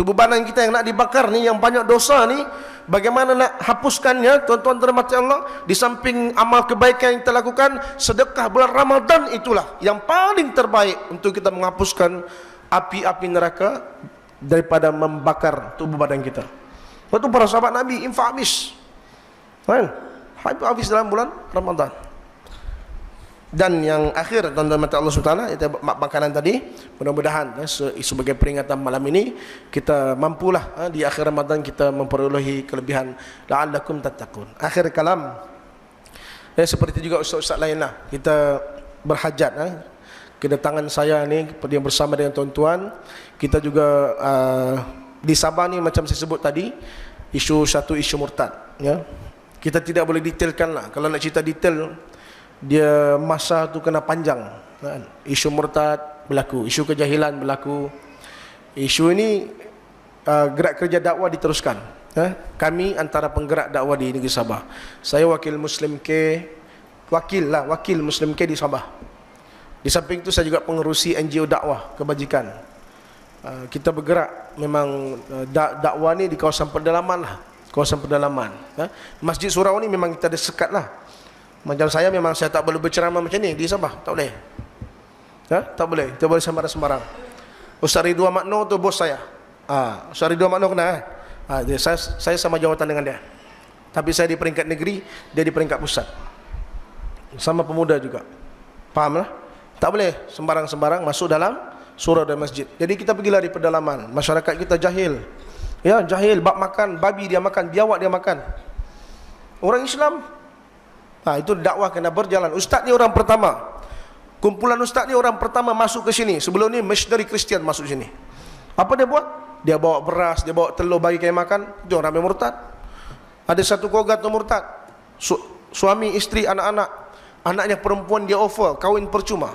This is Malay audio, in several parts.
Tubuh badan kita yang nak dibakar ni, yang banyak dosa ni, bagaimana nak hapuskannya, tuan-tuan terhormati Allah, di samping amal kebaikan yang kita lakukan, sedekah bulan Ramadan itulah yang paling terbaik untuk kita menghapuskan api-api neraka daripada membakar tubuh badan kita. Waktu para sahabat Nabi infak habis. Kan? Habis dalam bulan Ramadan dan yang akhir tuan-tuan mata Allah SWT itu makanan tadi. Mudah-mudahan ya, sebagai peringatan malam ini kita mampulah ya, di akhir Ramadan kita memperolehi kelebihan la'allakum tattaqun. Akhir kalam ya, seperti juga ustaz-ustaz lain lah kita berhajat ya, kedatangan saya ni yang bersama dengan tuan-tuan. Kita juga uh, di Sabah ni macam saya sebut tadi isu satu isu murtad ya. kita tidak boleh detailkan lah. Kalau nak cerita detail dia masa tu kena panjang kan? isu murtad berlaku isu kejahilan berlaku isu ini uh, gerak kerja dakwah diteruskan eh? kami antara penggerak dakwah di negeri Sabah saya wakil Muslim K wakil lah wakil Muslim K di Sabah di samping itu saya juga pengerusi NGO dakwah kebajikan uh, kita bergerak memang uh, dakwah ni di kawasan pedalaman lah kawasan pedalaman eh? Masjid Surau ni memang kita ada sekat lah macam saya memang saya tak boleh berceramah macam ni di Sabah, tak boleh. Ha? Tak boleh, tak boleh sembarang-sembarang. Ustaz Ridwan Makno tu bos saya. Ah, ha, Ustaz Ridwan Makno kena eh? Ha, dia, saya, saya sama jawatan dengan dia. Tapi saya di peringkat negeri, dia di peringkat pusat. Sama pemuda juga. Faham lah? Tak boleh sembarang-sembarang masuk dalam surau dan masjid. Jadi kita pergilah di pedalaman. Masyarakat kita jahil. Ya, jahil. Bab makan, babi dia makan, biawak dia makan. Orang Islam Ha, itu dakwah kena berjalan. Ustaz ni orang pertama. Kumpulan ustaz ni orang pertama masuk ke sini. Sebelum ni missionary Kristian masuk sini. Apa dia buat? Dia bawa beras, dia bawa telur bagi kaya makan. Itu orang ramai murtad. Ada satu keluarga tu murtad. Su suami, isteri, anak-anak. Anaknya perempuan dia offer, kawin percuma.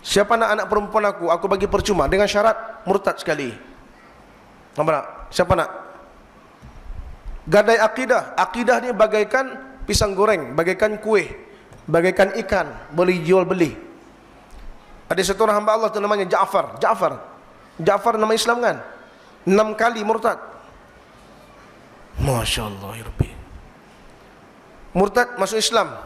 Siapa nak anak perempuan aku? Aku bagi percuma. Dengan syarat murtad sekali. Nampak tak? Siapa nak? Gadai akidah. Akidah ni bagaikan pisang goreng bagaikan kuih bagaikan ikan boleh jual beli. Ada satu orang hamba Allah namanya Ja'far. Ja'far. Ja'far nama Islam kan? Enam kali murtad. Masya Allah ya Rabbi. Murtad masuk Islam.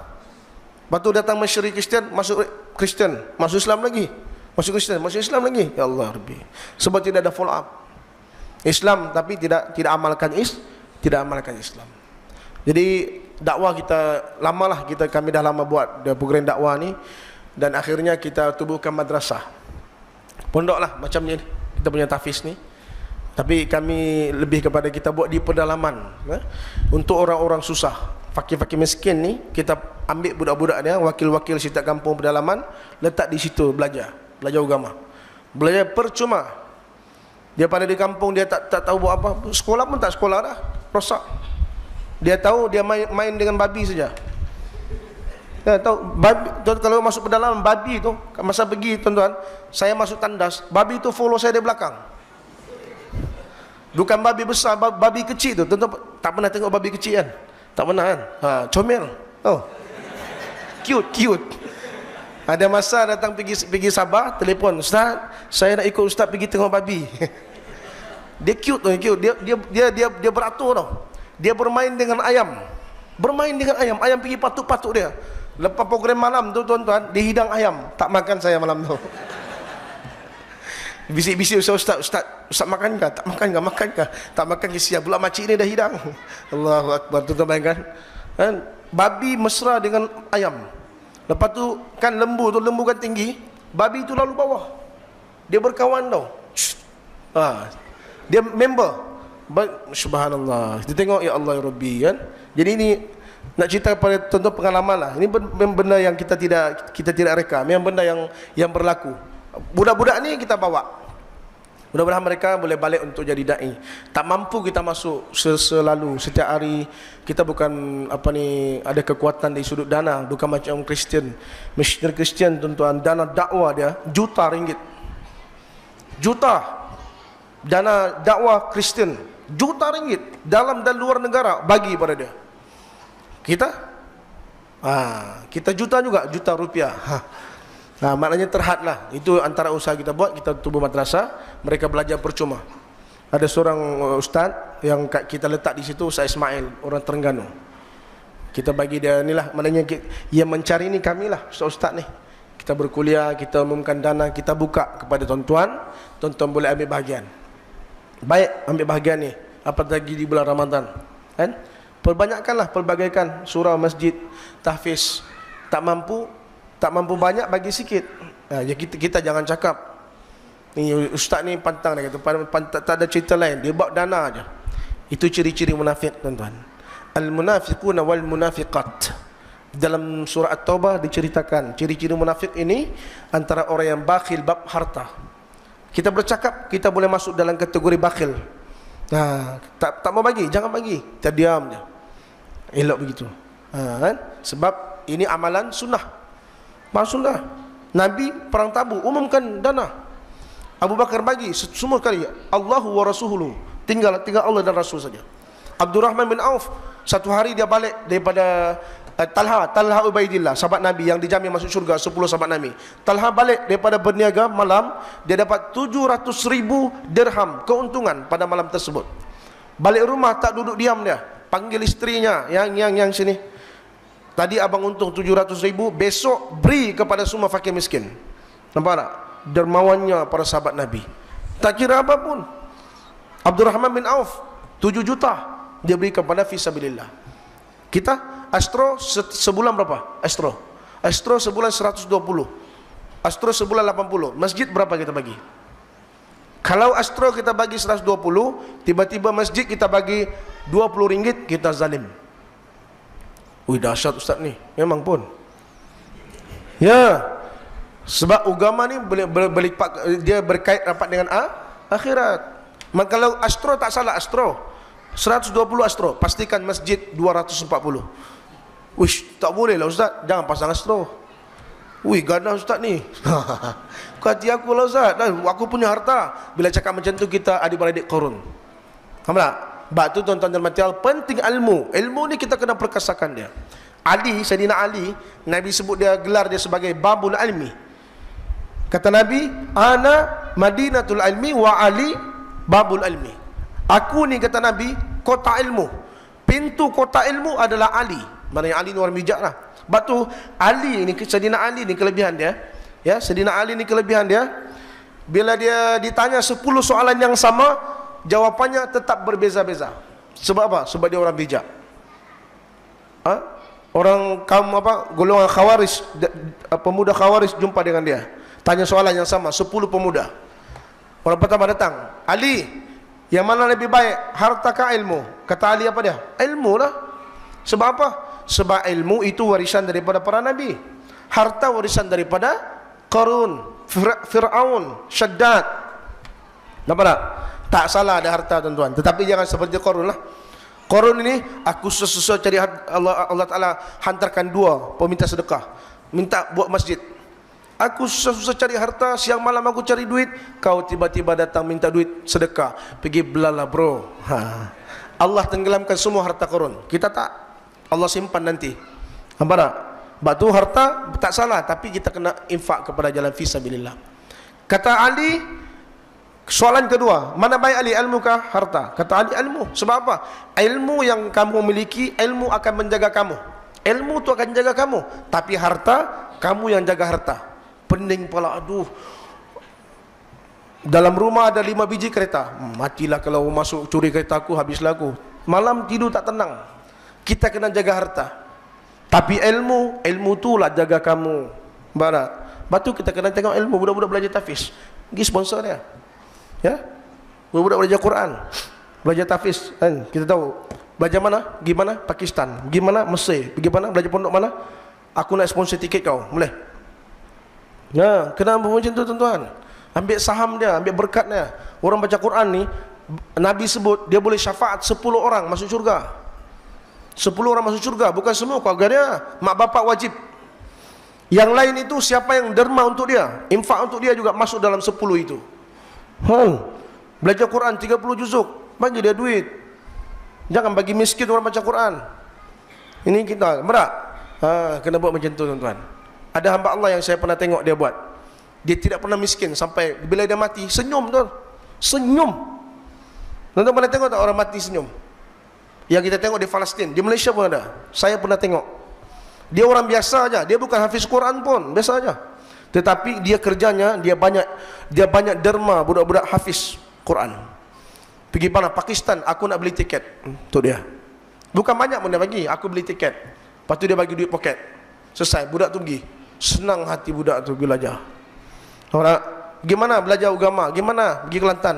Batu datang masyarakat Kristian masuk Kristian. Masuk Islam lagi. Masuk Kristian masuk Islam lagi. Ya Allah Rabbi. Sebab tidak ada follow up. Islam tapi tidak tidak amalkan is tidak amalkan Islam. Jadi dakwah kita lamalah kita kami dah lama buat program dakwah ni dan akhirnya kita tubuhkan madrasah. Pondok lah macam ni kita punya tafiz ni. Tapi kami lebih kepada kita buat di pedalaman eh? untuk orang-orang susah, fakir-fakir miskin ni kita ambil budak-budak dia wakil-wakil setiap kampung pedalaman letak di situ belajar, belajar agama. Belajar percuma. Dia pada di kampung dia tak tak tahu buat apa, sekolah pun tak sekolah dah, rosak. Dia tahu dia main, main dengan babi saja. Dia tahu babi kalau masuk ke dalam babi tu masa pergi tuan-tuan, saya masuk tandas, babi tu follow saya di belakang. Bukan babi besar, babi kecil tu. Tuan-tuan tak pernah tengok babi kecil kan? Tak pernah kan? Ha, comel. Oh. Cute, cute. Ada masa datang pergi pergi Sabah, telefon, "Ustaz, saya nak ikut ustaz pergi tengok babi." dia cute tu, cute. Dia dia dia dia, dia beratur tau. Dia bermain dengan ayam. Bermain dengan ayam. Ayam pergi patuk-patuk dia. Lepas program malam tu tuan-tuan, dia hidang ayam. Tak makan saya malam tu. Bisik-bisik ustaz, ustaz, ustaz, ustaz makan ke? Tak makan ke? Makan ke? Tak makan ke siap. Pula makcik ni dah hidang. Allahu Akbar. Tuan-tuan bayangkan. Kan? Babi mesra dengan ayam. Lepas tu, kan lembu tu, lembu kan tinggi. Babi tu lalu bawah. Dia berkawan tau. Ha. Dia member. Subhanallah. Kita tengok ya Allah ya Rabbi kan. Jadi ini nak cerita pada tuan-tuan pengalaman lah. Ini benda yang kita tidak kita tidak reka. Memang benda yang yang berlaku. Budak-budak ni kita bawa. Mudah-mudahan mereka boleh balik untuk jadi dai. Tak mampu kita masuk selalu setiap hari kita bukan apa ni ada kekuatan di sudut dana bukan macam Kristian. Missionary Kristian tuan-tuan dana dakwah dia juta ringgit. Juta dana dakwah Kristian juta ringgit dalam dan luar negara bagi pada dia. Kita ha, kita juta juga, juta rupiah. Ha. Nah, maknanya terhadlah. Itu antara usaha kita buat, kita tubuh madrasah, mereka belajar percuma. ada seorang uh, ustaz yang kita letak di situ Ustaz Ismail orang Terengganu kita bagi dia inilah maknanya yang mencari ni kami lah ustaz-ustaz ni kita berkuliah kita umumkan dana kita buka kepada tuan-tuan tuan-tuan boleh ambil bahagian baik ambil bahagian ni. Apa lagi di bulan Ramadan? Kan? Perbanyakkanlah pelbagaikan surau masjid tahfiz. Tak mampu tak mampu banyak bagi sikit. Ha, ya kita, kita jangan cakap. Ni ustaz ni pantang dia kata tak ada cerita lain. Dia bawa dana aja itu ciri-ciri munafik tuan-tuan. Al-munafiquna wal munafiqat dalam surah at-taubah diceritakan ciri-ciri munafik ini antara orang yang bakhil bab harta kita bercakap kita boleh masuk dalam kategori bakhil. Nah tak tak mau bagi jangan bagi. Kita diam je. Elok begitu. Ha, kan? Sebab ini amalan sunnah. Mas sunnah? Nabi perang tabu umumkan dana. Abu Bakar bagi semua kali Allahu wa rasuluhu. Tinggal tinggal Allah dan Rasul saja. Abdurrahman bin Auf satu hari dia balik daripada uh, Talha, Talha Ubaidillah, sahabat Nabi yang dijamin masuk syurga, 10 sahabat Nabi. Talha balik daripada berniaga malam, dia dapat 700 ribu dirham keuntungan pada malam tersebut. Balik rumah tak duduk diam dia, panggil istrinya yang yang yang sini. Tadi abang untung 700 ribu, besok beri kepada semua fakir miskin. Nampak tak? Dermawannya para sahabat Nabi. Tak kira apapun. Abdurrahman bin Auf, 7 juta dia beri kepada fisabilillah. Kita astro sebulan berapa? Astro. Astro sebulan 120. Astro sebulan 80. Masjid berapa kita bagi? Kalau astro kita bagi 120, tiba-tiba masjid kita bagi 20 ringgit, kita zalim. Wih dahsyat ustaz ni. Memang pun. Ya. Sebab agama ni boleh, boleh dia berkait rapat dengan a, akhirat. Maka kalau astro tak salah astro. 120 astro pastikan masjid 240 wish tak boleh lah ustaz. Jangan pasang astro. Wih gana ustaz ni. Kata aku lah ustaz. Dan aku punya harta. Bila cakap macam tu kita adik-beradik korun. Faham tak? Sebab tu tuan-tuan dan material penting ilmu. Ilmu ni kita kena perkasakan dia. Ali, Sayyidina Ali Nabi sebut dia gelar dia sebagai babul ilmi. Kata Nabi ana madinatul ilmi wa Ali babul ilmi Aku ni kata Nabi Kota ilmu. Pintu kota ilmu adalah Ali. Mana yang Ali ni orang bijak lah. Sebab tu Ali ni Sedina Ali ni kelebihan dia. Ya Sedina Ali ni kelebihan dia. Bila dia ditanya 10 soalan yang sama Jawapannya tetap berbeza-beza. Sebab apa? Sebab dia orang bijak. Ha? Orang kaum apa? Golongan khawaris Pemuda khawaris jumpa dengan dia. Tanya soalan yang sama 10 pemuda. Orang pertama datang Ali yang mana lebih baik? Harta ke ilmu? Kata Ali apa dia? Ilmu lah. Sebab apa? Sebab ilmu itu warisan daripada para nabi. Harta warisan daripada Qarun, Fir'aun, Shaddad. Nampak tak? Tak salah ada harta tuan-tuan. Tetapi jangan seperti Qarun lah. Qarun ini aku susah-susah cari Allah Allah Taala hantarkan dua peminta sedekah. Minta buat masjid. Aku susah-susah cari harta, siang malam aku cari duit, kau tiba-tiba datang minta duit sedekah. Pergi belalah bro. Ha. Allah tenggelamkan semua harta korun. Kita tak. Allah simpan nanti. Nampak tak? Batu harta tak salah, tapi kita kena infak kepada jalan fisabilillah. Kata Ali, soalan kedua, mana baik Ali ilmu kah harta? Kata Ali ilmu. Sebab apa? Ilmu yang kamu miliki, ilmu akan menjaga kamu. Ilmu tu akan jaga kamu, tapi harta kamu yang jaga harta pening pula aduh. Dalam rumah ada lima biji kereta. Matilah kalau masuk curi kereta aku habislah aku. Malam tidur tak tenang. Kita kena jaga harta. Tapi ilmu ilmu tu lah jaga kamu barat batu kita kena tengok ilmu. Budak-budak belajar tafiz pergi sponsor dia. Ya? Budak-budak belajar Quran. Belajar tafiz kan? Kita tahu. Belajar mana? Gimana Pakistan. Gimana Mesir. Gimana belajar pondok mana? Aku nak sponsor tiket kau. Boleh Ya, kenapa macam tu tuan-tuan? Ambil saham dia, ambil berkat dia. Orang baca Quran ni, Nabi sebut dia boleh syafaat 10 orang masuk syurga. 10 orang masuk syurga, bukan semua keluarga dia. Mak bapak wajib. Yang lain itu siapa yang derma untuk dia, infak untuk dia juga masuk dalam 10 itu. Hmm. Belajar Quran 30 juzuk, bagi dia duit. Jangan bagi miskin orang baca Quran. Ini kita, berak. Ha, kena buat macam tu tuan-tuan. Ada hamba Allah yang saya pernah tengok dia buat. Dia tidak pernah miskin sampai bila dia mati senyum tu. Senyum. Tuan-tuan pernah tengok tak orang mati senyum? Yang kita tengok di Palestin, di Malaysia pun ada. Saya pernah tengok. Dia orang biasa aja, dia bukan hafiz Quran pun, biasa aja. Tetapi dia kerjanya, dia banyak dia banyak derma budak-budak hafiz Quran. Pergi mana? Pakistan, aku nak beli tiket. Untuk dia. Bukan banyak pun dia bagi, aku beli tiket. Lepas tu dia bagi duit poket. Selesai, budak tu pergi. Senang hati budak tu belajar. Orang, gimana belajar agama? Gimana pergi Kelantan?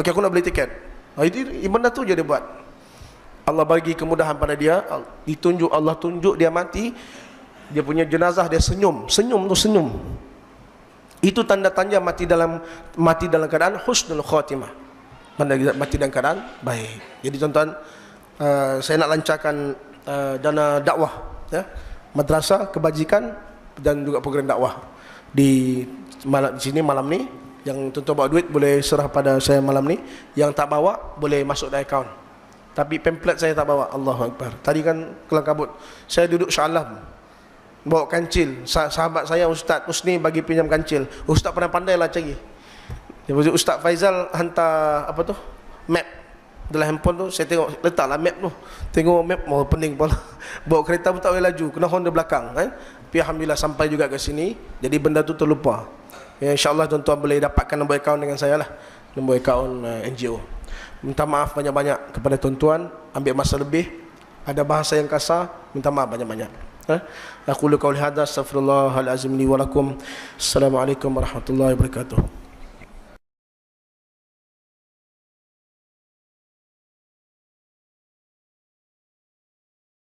Okey, aku nak beli tiket. Oh, itu benda tu je dia buat. Allah bagi kemudahan pada dia ditunjuk Allah tunjuk dia mati dia punya jenazah dia senyum senyum tu senyum itu tanda-tanda mati dalam mati dalam keadaan husnul khatimah mati dalam keadaan baik jadi tuan-tuan uh, saya nak lancarkan uh, dana dakwah ya madrasah kebajikan dan juga program dakwah. Di malam di sini malam ni yang tuan-tuan bawa duit boleh serah pada saya malam ni. Yang tak bawa boleh masuk dalam akaun. Tapi pamphlet saya tak bawa. Allahu Akbar. Tadi kan kelang kabut. Saya duduk syalam Bawa kancil. Sahabat saya Ustaz Usni bagi pinjam kancil. Ustaz pernah pandai lah cari Ustaz Faizal hantar Apa tu? Map. Dalam handphone tu Saya tengok Letaklah map tu. Tengok map Mau pening pula Bawa kereta pun tak boleh laju. Kena Honda belakang eh? Tapi Alhamdulillah sampai juga ke sini. Jadi benda tu terlupa. Ya, InsyaAllah tuan-tuan boleh dapatkan nombor akaun dengan saya lah. Nombor akaun uh, eh, NGO minta maaf banyak-banyak kepada tuan-tuan. Ambil masa lebih. Ada bahasa yang kasar minta maaf banyak-banyak. Aku lu qauli hadza astaghfirullahalazim li wa lakum. Assalamualaikum warahmatullahi wabarakatuh